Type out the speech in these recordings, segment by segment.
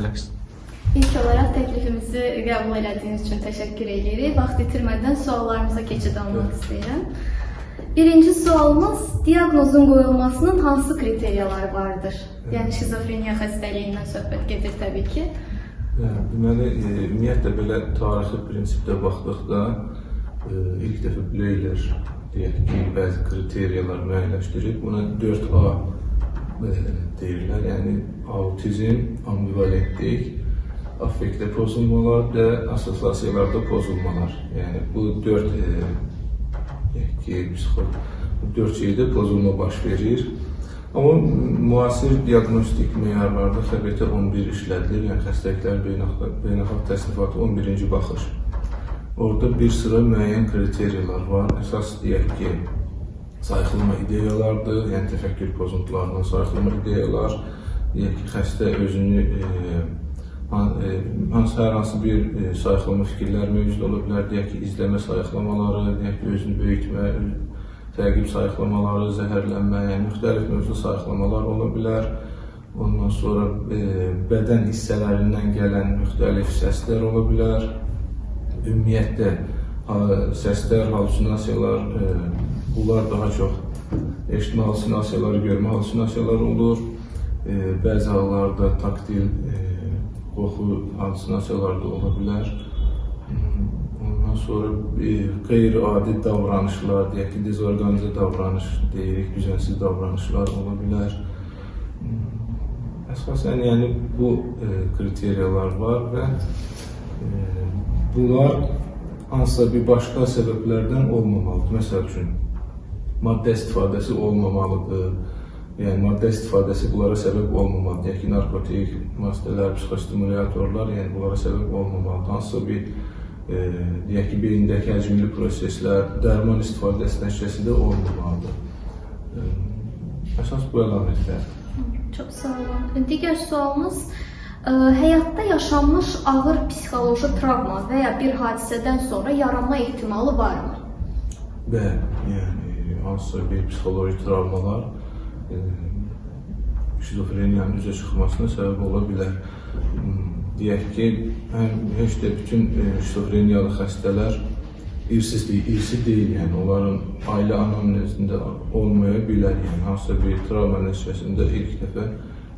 bilərsiniz. İlk olaraq təklifimizi qəbul etdiyiniz üçün təşəkkür edirik. Vaxt itirmədən suallarımıza keçid almaq istəyirəm. Birinci sualımız diaqnozun qoyulmasının hansı kriteriyaları vardır? Yəni şizofreniya xəstəliyindən söhbət gedir təbii ki. Hə, deməli, e, ümumiyyətlə belə tarixi prinsipdə baxdıqda e, ilk dəfə Bleyler deyək ki, bəzi kriteriyalar müəyyənləşdirib. Buna 4A e, deyirlər. Yəni autizm, ambivalentlik, affektdə pozulmalar və assosiasiyalarda pozulmalar. Yəni bu 4 e, ki, bu 4 şeydə pozulma baş verir. Amma müasir diaqnostik meyarlarda xəbətə 11 işlədilir, yəni xəstəliklər beynəlxalq beynəlxalq təsnifatı 11-ci baxış. Orada bir sıra müəyyən kriteriyalar var. Əsas deyək ki, sayıqlama ideyalardır, yəni təfəkkür pozuntularından sayıqlama ideyalar, xəstə özünü e, e, hansı hər hansı bir e, sayıqlama fikirlər mövcud ola bilər, deyək ki, izləmə sayıqlamaları, deyək ki, özünü böyütmə, təqib sayıqlamaları, zəhərlənmə, yəni müxtəlif mövzu sayıqlamalar ola bilər. Ondan sonra e, bədən hissələrindən gələn müxtəlif səslər ola bilər. Ümumiyyətlə səslər, hallusinasiyalar, e, bunlar daha çox eşitmə hallusinasiyaları, görmə hallusinasiyaları olur. E, bəzi hallarda taktil e, qoxu hallusinasiyaları da ola bilər. Hmm, Ondan sonra qeyri-adi davranışlar, deyək ki, dezorqanizə davranış deyirik, düzənsiz davranışlar ola bilər. Hmm, Əsasən yəni bu e, kriteriyalar var və e, bunlar hansısa bir başqa səbəblərdən olmamalıdır. Məsəl üçün maddə istifadəsi olmamalıdır. Yəni maddə istifadəsi bunlara səbəb olmamalıdır. Deyək ki, narkotik maddələr, psixostimulyatorlar, yəni bunlara səbəb olmamalıdır. Hansısa bir e, deyək ki, beyindəki həcmli proseslər, dərman istifadəsi nəticəsində olmamalıdır. E, əsas bu əlamətlər. Çox sağ olun. Digər sualımız ə, həyatda yaşanmış ağır psixoloji travma və ya bir hadisədən sonra yaranma ehtimalı varmı? Bəli, yəni hansısa bir psixoloji travmalar e, şizofreniyanın üzə çıxmasına səbəb ola bilər. Hmm, Deyək ki, heç də bütün e, şizofreniyalı xəstələr irsiz irsi deyil, yəni onların ailə anamnezində olmaya bilər. Yəni hansısa bir travma nəticəsində ilk dəfə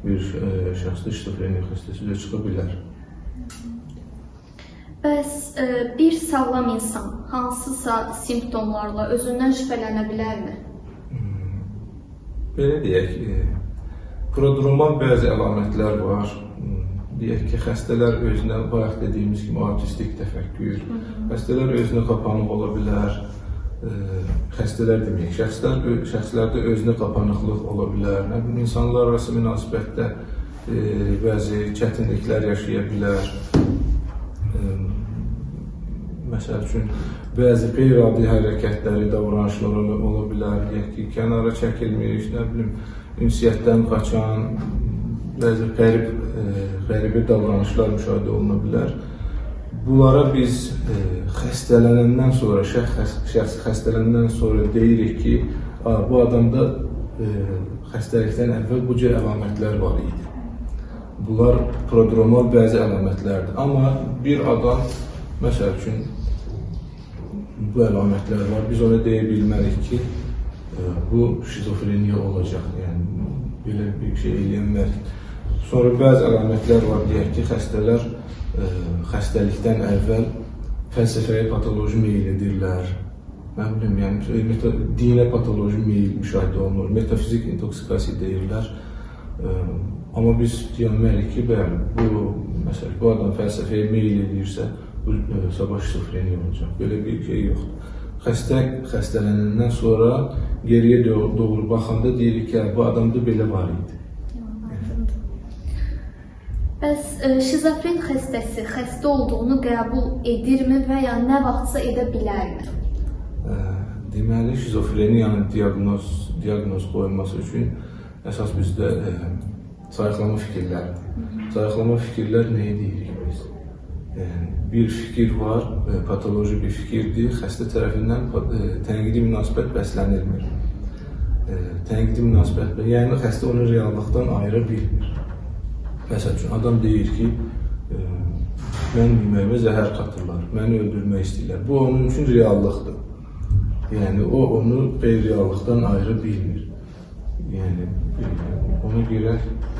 bir e, şəxsdə şizofreniya xəstəsi üzə çıxa bilər. Bəs ə, bir sağlam insan hansısa simptomlarla özündən şübhələnə bilərmi? Belə deyək, e, prodromal bəzi əlamətlər var. Deyək ki, xəstələr özünə bayaq dediyimiz kimi autistik təfəkkür, xəstələr özünə qapanıq ola bilər. E, Xəstələr deməyək, şəxslər şəxslərdə özünə qapanıqlıq ola bilər. Nə bilim, insanlar arası münasibətdə e, bəzi çətinliklər yaşaya bilər. E, Məsəl üçün bəzi qeyri-adi hərəkətləri, davranışlar ola, bilər, deyək ki, kənara çəkilmiş, nə bilim, ünsiyyətdən qaçan, bəzi qərib, e, qəribə davranışlar müşahidə oluna bilər. Bunlara biz e, xəstələnəndən sonra, şəxs, şəxs xəstələnəndən sonra deyirik ki, "A, bu adamda e, xəstəlikdən əvvəl bu cür əlamətlər var idi. Bunlar prodromal bəzi əlamətlərdir. Amma bir adam məsəl üçün bu əlamətlər var. Biz ona deyə bilmərik ki, e, bu şizofreniya olacaq. Yəni belə bir şey eləmərik. Sonra bəzi əlamətlər var deyək ki, xəstələr e, xəstəlikdən əvvəl fəlsəfəyə patoloji meyil edirlər. Mən bilim, yəni meta, dinə patoloji meyil müşahidə olunur. Metafizik intoksikasiya deyirlər. E, amma biz deyilmərik ki, bəli, bu məsəl bu adam fəlsəfəyə meyil edirsə, e, sabah şizofreniya olacaq. Belə bir şey yoxdur. Xəstə xəstələnəndən sonra geriyə doğru, baxanda deyirik ki, bu adamda belə var idi. Bəs ə, şizofren xəstəsi xəstə olduğunu qəbul edirmi və ya nə vaxtsa edə bilərmi? Deməli, şizofreniyanın diaqnoz diaqnoz qoyulması üçün əsas bizdə ə, sayıqlama fikirlərdir. Sayıqlama fikirlər nəyə deyirik? Yəni bir fikir var, patoloji bir fikirdir, xəstə tərəfindən tənqidi münasibət bəslənilmir. Tənqidi münasibət, yəni xəstə onu reallıqdan ayıra bilmir. Məsəl üçün adam deyir ki, mən yeməyimə zəhər qatırlar, məni öldürmək istəyirlər. Bu onun üçün reallıqdır. Yəni o onu qeyri-reallıqdan ayrı bilmir. Yəni ona görə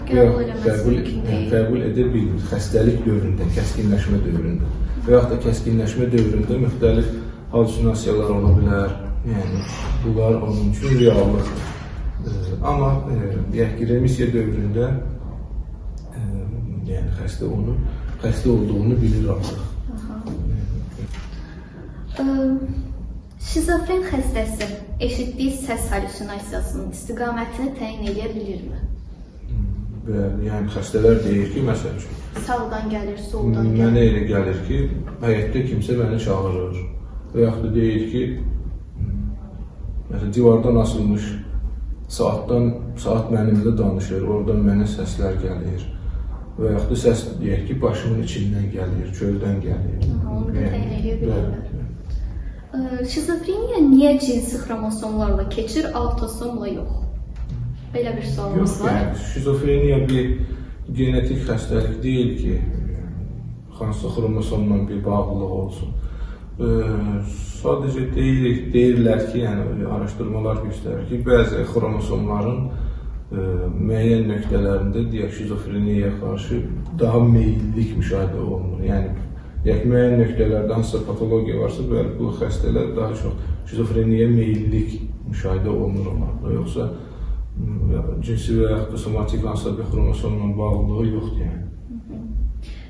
Qəbul eləməsi qəbul, mümkün deyil. qəbul edə bilmir. Xəstəlik dövründə, kəskinləşmə dövründə və yaxud da kəskinləşmə dövründə müxtəlif halüsinasiyalar ola bilər. Yəni bunlar onun üçün reallıqdır. Amma deyək ki, remisiya dövründə e, yəni xəstə onu xəstə olduğunu bilir artıq. Ə, Şizofren xəstəsi eşitdiyi səs halüsinasiyasının istiqamətini təyin edə bilirmi? Yəni xəstələr deyir ki, məsəl üçün, Sağdan gəlir, soldan mənə gəlir. elə gəlir ki, həyətdə kimsə məni çağırır. Və yaxud da deyir ki, məsələn, divardan asılmış saatdan saat mənimlə danışır, oradan mənə səslər gəlir. Və yaxud da səs deyək ki, başımın içindən gəlir, çöldən gəlir. Ə, Şizofreniya niyə cinsi xromosomlarla keçir, autosomla yox? Belə bir sualımız Yox, var. yəni şizofreniya bir genetik xəstəlik deyil ki, hansısa xromosomla bir bağlılıq olsun. Ee, sadəcə deyir, deyirlər ki, yəni araşdırmalar göstərir ki, bəzi xromosomların e, müəyyən nöqtələrində deyək şizofreniyaya qarşı daha meyillilik müşahidə olunur. Yəni deyək müəyyən nöqtələrdə hansısa patologiya varsa, bəli bu xəstələr daha çox şizofreniyaya meyillilik müşahidə olunur onlarda. Yoxsa cinsi və yaxud da somatik hansısa bir xromosomla bağlılığı yoxdur yəni.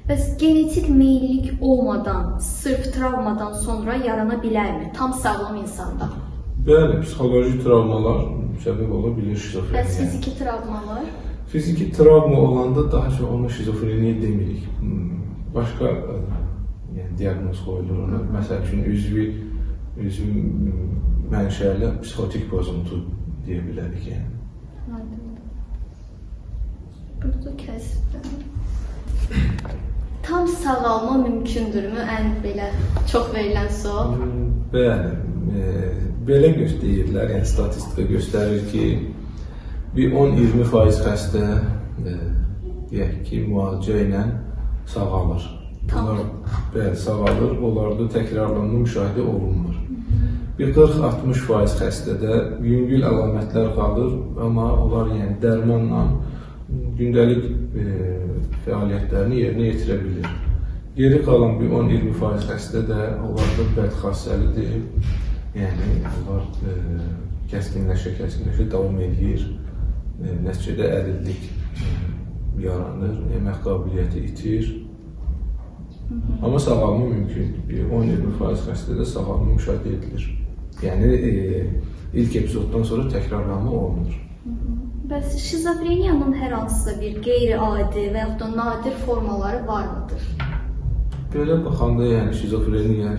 Bəs genetik meyillilik olmadan, sırf travmadan sonra yarana bilərmi? Tam sağlam insanda. Bəli, psixoloji travmalar səbəb ola bilir Bəs şizofreniyaya. fiziki travmalar? Fiziki travma olanda daha çox ona şizofreniya demirik. Başqa yəni diaqnoz qoyulur ona. Məsəl üçün üzvü üzvü mənşəli psixotik pozuntu deyə bilərik yəni. Burada kəsdim. Tam sağalma mümkündürmü? Ən belə çox verilən sual. Bəli, e, belə göstərirlər, yəni statistika göstərir ki, bir 10-20% xəstə e, deyək ki, müalicə ilə sağalır. Bunlar bəli, sağalır, onlarda təkrarlanma müşahidə olunmur. Bir 40-60% xəstədə yüngül əlamətlər qalır, amma onlar yəni dərmanla gündəlik e, fəaliyyətlərini yerinə yetirə bilir. Geri qalan bir 10-20% xəstə də onlarda bədxassəlidir. Yəni onlar e, kəskinləşə, kəskinləşə davam edir. E, nəticədə əlillik e, yaranır, yemək qabiliyyəti itir. Amma sağalma mümkündür. Bir 10-20% xəstədə sağalma müşahidə edilir. Yəni e, ilk epizoddan sonra təkrarlanma olunur. Bəs şizofreniyanın hər hansısa bir qeyri-adi və yaxud da nadir formaları varmıdır? Belə baxanda yəni şizofreniya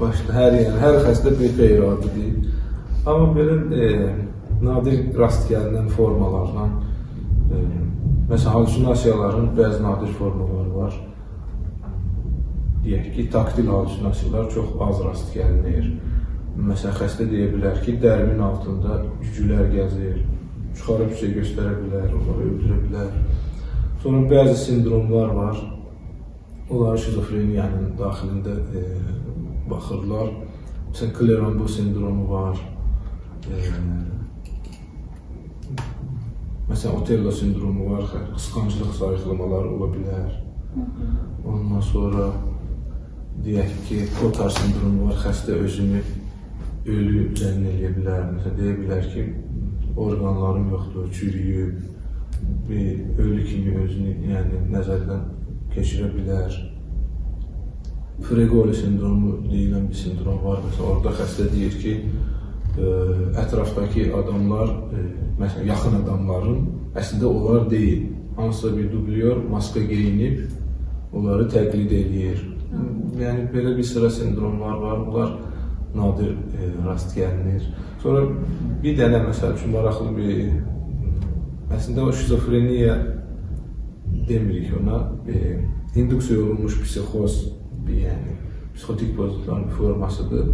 başda hər yəni hər xəstə bir qeyri-adidir. Amma belə e, nadir rast gəlinən formalarla e, məsələn halüsinasiyaların bəzi nadir formaları var. Deyək ki, taktil halüsinasiyalar çox az rast gəlinir. Məsələn, xəstə deyə bilər ki, dərimin altında cücülər gəzir, çıxarıb sizə göstərə bilər, onları öldürə bilər. Sonra bəzi sindromlar var. Onlar şizofreniyanın daxilində e, baxırlar. Məsələn, Clerambo sindromu var. E, məsələn, Otello sindromu var, qısqanclıq sayıqlamaları ola bilər. Ondan sonra deyək ki, Kotar sindromu var, xəstə özünü ölü zənn edə bilər. Məsələn, deyə bilər ki, orqanlarım yoxdur, çürüyüb, ölü kimi özünü yəni nəzərdən keçirə bilər. Fregoli sindromu deyilən bir sindrom var. Məsələn, orada xəstə deyir ki, ə, ətrafdakı adamlar, ə, məsələn, yaxın adamların əslində onlar deyil. Hansısa bir dublyor maska geyinib onları təqlid eləyir. Yəni belə bir sıra sindromlar var. Bunlar nadir e, rast gəlinir. Sonra bir dənə məsəl üçün maraqlı bir əslində o şizofreniya demirik ona. E, induksiya olunmuş psixoz yəni psixotik pozuntuların formasıdır.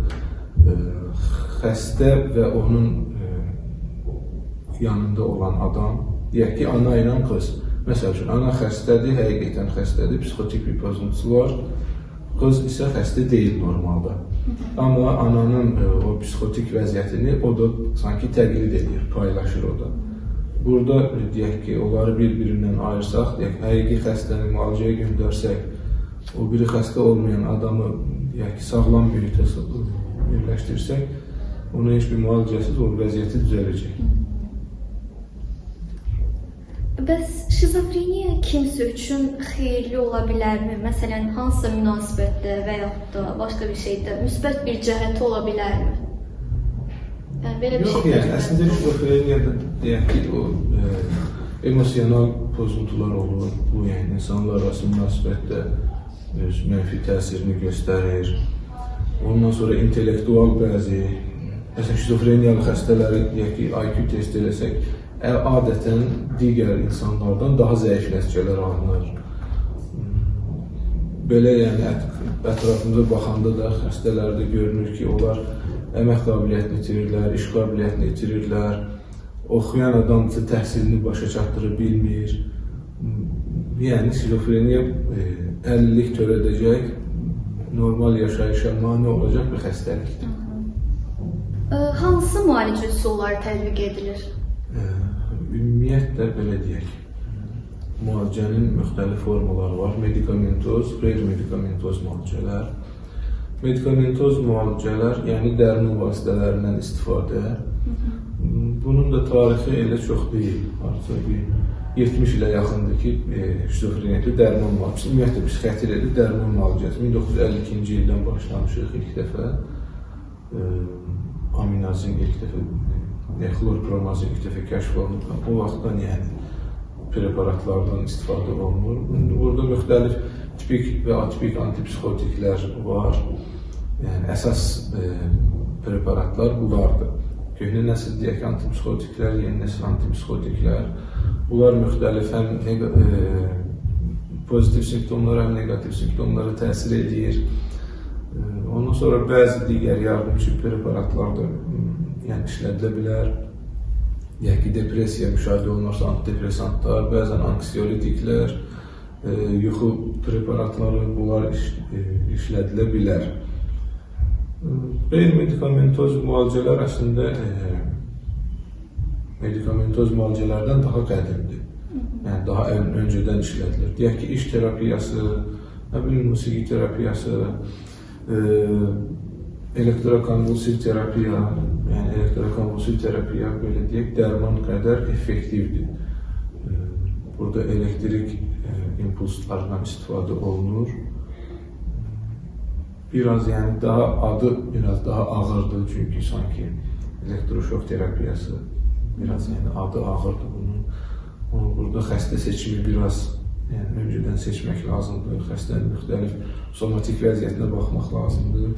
E, xəstə və onun e, yanında olan adam, deyək ki, ana ilə qız Məsəl üçün, ana xəstədir, həqiqətən xəstədir, psixotik bir pozuntusu var. Qız isə xəstə deyil normalda. Amma ananın e, o psixotik vəziyyətini o da sanki təqlid edir, paylaşır o da. Burada deyək ki, onları bir-birindən ayırsaq, deyək, həqiqi xəstəni müalicəyə göndərsək, o biri xəstə olmayan adamı deyək ki, sağlam mühitə yerləşdirsək, onun heç bir müalicəsiz o vəziyyəti düzələcək. Bəs şizofreniya kimsə üçün xeyirli ola bilərmi? Məsələn, hansısa münasibətdə və yaxud da başqa bir şeydə müsbət bir cəhəti ola bilərmi? Yəni belə bir Yox, şey yəni əslində şizofreniyada deyək ki, o e, emosional pozuntular olur. Bu yəni insanlar arası münasibətdə öz mənfi təsirini göstərir. Ondan sonra intellektual bəzi məsələn şizofreniyalı xəstələri deyək ki, IQ test eləsək, adətən digər insanlardan daha zəif nəticələr alınır. Belə yəni ət- ətrafımıza baxanda da xəstələrdə görünür ki, onlar əmək qabiliyyətini itirirlər, iş qabiliyyətini itirirlər. Oxuyan adam isə təhsilini başa çatdıra bilmir. Yəni skizofreniya e, əlillik törədəcək, normal yaşayışa mane olacaq bir xəstəlikdir. Ə, Hansı müalicə üsulları tətbiq edilir? Ümumiyyətlə belə deyək. Müalicənin müxtəlif formaları var. Medikamentoz, qeyri-medikamentoz müalicələr. Medikamentoz müalicələr, yəni dərman vasitələrindən istifadə. Bunun da tarixi elə çox deyil. Artıq bir 70 ilə yaxındır ki, e, şizofreniyada dərman müalicəsi, ümumiyyətlə psixiatriyada dərman müalicəsi 1952-ci ildən başlamışıq ilk dəfə. E, aminazin ilk dəfə e, xlorpromazin ilk kəşf olunub. O vaxtdan yəni preparatlardan istifadə olunur. İndi Burada müxtəlif tipik və atipik antipsixotiklər var. Yəni əsas e, preparatlar bunlardır. Köhnə nəsil deyək ki, antipsixotiklər, yeni nəsil antipsixotiklər. Bunlar müxtəlif həm e, pozitiv simptomlara, həm neqativ simptomlara təsir edir. E, Ondan sonra bəzi digər yardımçı preparatlar da yəni işlədilə bilər. Yəni ki, depressiya müşahidə olunarsa antidepressantlar, bəzən anksiolitiklər, e, yuxu preparatları bunlar iş, e, işlədilə bilər. Qeyri-medikamentoz müalicələr əslində e, medikamentoz müalicələrdən daha qədimdir. Yəni daha ön, öncədən işlədilir. Deyək ki, iş terapiyası, nə bilim musiqi terapiyası, e, elektrokonvulsiv terapiya, yəni elektrokonvulsiv terapiya belə deyək, dərman qədər effektivdir. Burada elektrik e, impulslarından istifadə olunur. Biraz yəni daha adı biraz daha ağırdır çünki sanki elektroşok terapiyası biraz yəni adı ağırdır bunun. Amma burada xəstə seçimi biraz yəni öncədən seçmək lazımdır. Xəstənin müxtəlif somatik vəziyyətinə baxmaq lazımdır.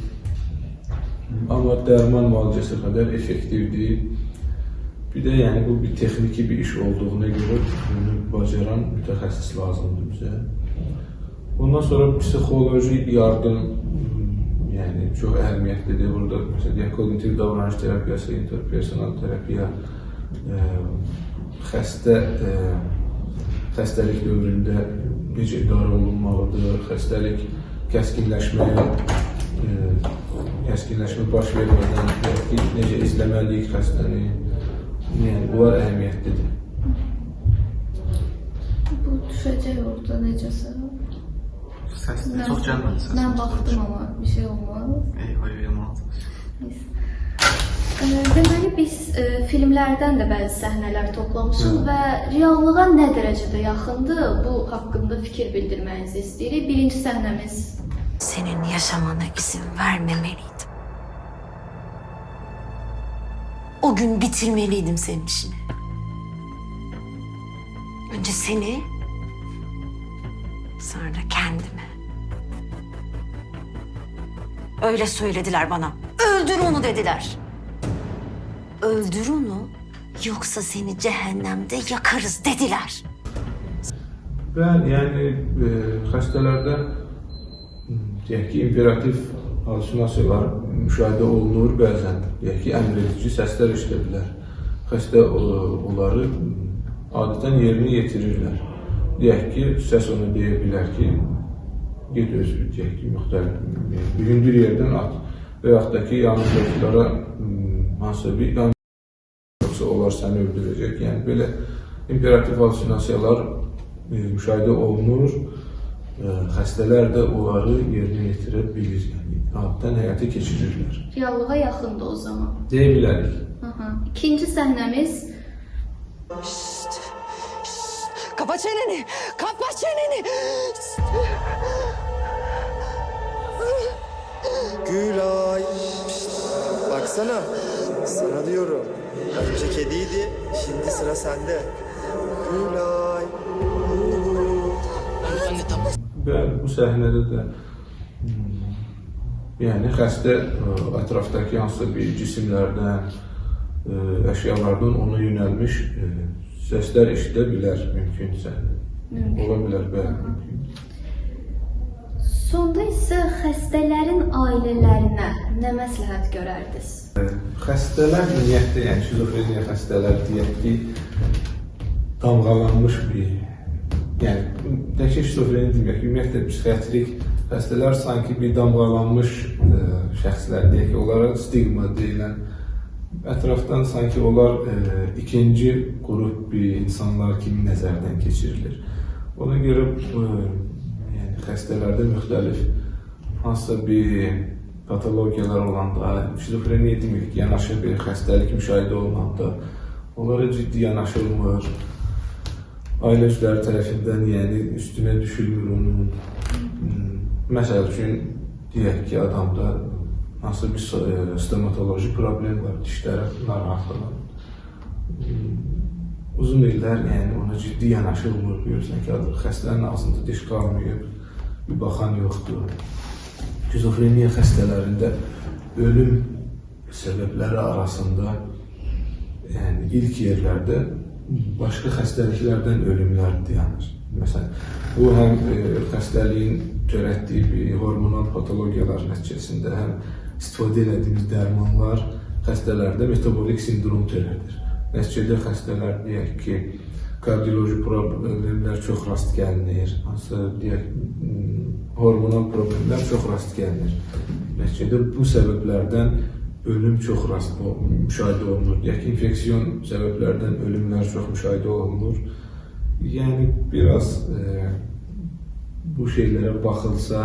Amma dərman müalicəsi qədər effektivdir. Bir də yəni bu bir texniki bir iş olduğuna görə bunu bacaran mütəxəssis lazımdır bizə. Ondan sonra psixoloji yardım yəni çox əhəmiyyətlidir. Burada məsələn kognitiv davranış terapiyası, interpersonal terapiya ə, xəstə ə, xəstəlik dövründə necə idarə olunmalıdır, xəstəlik kəskinləşməyə ə, kəskinləşmə baş vermədən ki, necə izləməliyik xəstəni. Yəni bunlar əhəmiyyətlidir. Bu düşəcək orada necəsə. Səs çox gəlmədi səs. Mən baxdım amma bir şey olmaz. Eyvah. Ee, Deməli biz e, filmlərdən də bəzi səhnələr toplamışıq və reallığa nə dərəcədə yaxındır bu haqqında fikir bildirməyinizi istəyirik. Birinci səhnəmiz Senin yaşamana izin vermemeliydim. O gün bitirmeliydim senin işini. Önce seni, sonra kendimi. Öyle söylediler bana. Öldür onu dediler. Öldür onu, yoksa seni cehennemde yakarız dediler. Və yəni e, m, deyək ki, imperativ halüsinasiyalar müşahidə olunur bəzən. Deyək ki, əmr edici səslər eşidə bilər. Xəstə o, onları adətən yerinə yetirirlər. deyək ki, səs ona deyə bilər ki, get öz deyək ki, müxtəlif hündür yerdən at və yaxud da ki, yanındakılara mm, hansısa bir yan yoxsa onlar səni öldürəcək. Yəni belə imperativ halüsinasiyalar e, müşahidə olunur. Xəstələr də onları yerinə yetirə bilir. Yəni adətən həyata keçirirlər. Reallığa yaxındır o zaman. Deyə bilərik. Hı hı. İkinci səhnəmiz Kapa çeneni! Kapa çeneni! Gülay. Baksana. Sana diyorum. Önce kediydi. Şimdi sıra sende. Gülay. Bəli, bu səhnədə də mm, yəni xəstə ə, ətrafdakı hansısa bir cisimlərdən, ə, əşyalardan ona yönəlmiş ə, səslər eşidə bilər mümkünsə. Mümkün. Ola bilər, bəli, mümkün. Sonda isə xəstələrin ailələrinə nə məsləhət görərdiniz? Xəstələr ümumiyyətlə, yəni şizofreniya xəstələr deyək ki, damğalanmış bir, yəni təkcə şizofreniya demək, ümumiyyətlə psixiatrik xəstələr sanki bir damğalanmış ə, şəxslər deyək ki, onlara stigma deyilən ətrafdan sanki onlar ə, ikinci qrup bir insanlar kimi nəzərdən keçirilir. Ona görə ə, yəni xəstələrdə müxtəlif hansısa bir patologiyalar olanda, şizofreniya demək, yanaşı bir xəstəlik müşahidə olunanda onlara ciddi yanaşılmır. Ailə üzvləri tərəfindən yəni üstünə düşülmür onun. Hmm, Məsəl üçün deyək ki, adamda hansısa bir e, stomatoloji problem var, dişləri narahatlığı. Hmm, Uzun illər yəni ona ciddi yanaşılmır, görürsən ki, xəstənin ağzında diş qalmayıb, bir baxan yoxdur. Şizofreniya xəstələrində ölüm səbəbləri arasında yəni ilk yerlərdə başqa xəstəliklərdən ölümlər dayanır. Məsələn, bu həm e, xəstəliyin törətdiyi bir hormonal patologiyalar nəticəsində, həm istifadə etdiyimiz dərmanlar xəstələrdə metabolik sindrom törədir. Nəticədə xəstələr deyək ki, kardioloji problemlər çox rast gəlinir. Hansısa deyək hormonal problemlər çox rast gəlinir. Nəticədə bu səbəblərdən ölüm çox rast müşahidə olunur. Deyək ki, infeksiyon səbəblərdən ölümlər çox müşahidə olunur. Yəni biraz e, bu şeylərə baxılsa,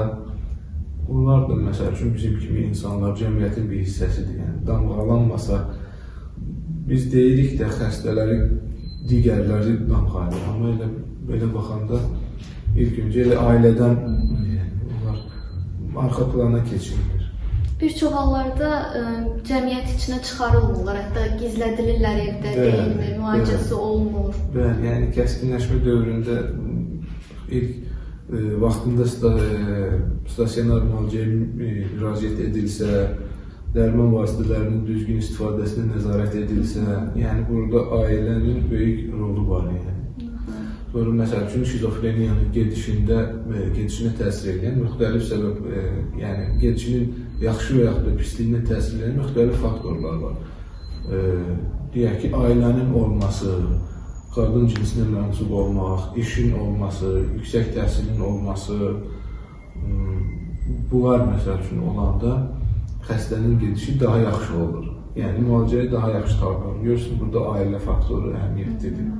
onlar da məsəl üçün bizim kimi insanlar cəmiyyətin bir hissəsidir. Yəni damğalanmasa biz deyirik də xəstələri digərləri damğalayır. Amma elə belə baxanda ilk öncə elə ailədən yəni, onlar arxa plana keçirilir. Bir çox hallarda ə, cəmiyyət içinə çıxarılmırlar, hətta gizlədilirlər evdə, Bəli, deyilmir, müalicəsi bəli. olunmur. Bəli, yəni kəskinləşmə dövründə ilk e, vaxtında sta, e, stasionar müalicəyə e, müraciət edilsə, dərman vasitələrinin düzgün istifadəsinə nəzarət edilsə, yəni burada ailənin böyük rolu var yəni. Sonra məsəl üçün şizofreniyanın gedişində e, gedişinə təsir edən müxtəlif səbəb, e, yəni gedişinin yaxşı və yaxud da pisliyinə təsir edən müxtəlif faktorlar var. E, deyək ki, ailənin olması, qadın cinsinə mənsub olmaq, işin olması, yüksək təhsilin olması, m, bunlar məsəl üçün olanda xəstənin gedişi daha yaxşı olur. Yəni müalicəyə daha yaxşı tabi olur. Görürsün, burada ailə faktoru əhəmiyyətlidir.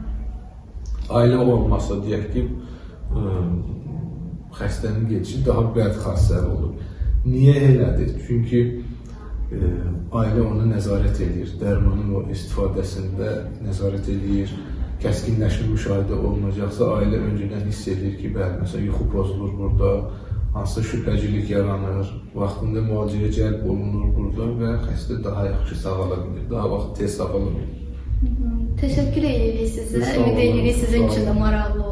Ailə olmasa deyək ki, ə, xəstənin gedişi daha bədxassəli olur. Niyə elədir? Çünki ə, ailə ona nəzarət edir, dərmanın o istifadəsində nəzarət edir. Kəskinləşmə müşahidə olunacaqsa, ailə öncədən hiss edir ki, bəli, məsələn, yuxu pozulur burada, hansısa şübhəcilik yaranır, vaxtında müalicəyə cəlb olunur burada və xəstə daha yaxşı sağala bilir, daha vaxt tez sağala bilir. Təşəkkür edirik sizə. Sağ olun, Ümid edirik sizin sağ üçün də olun. maraqlı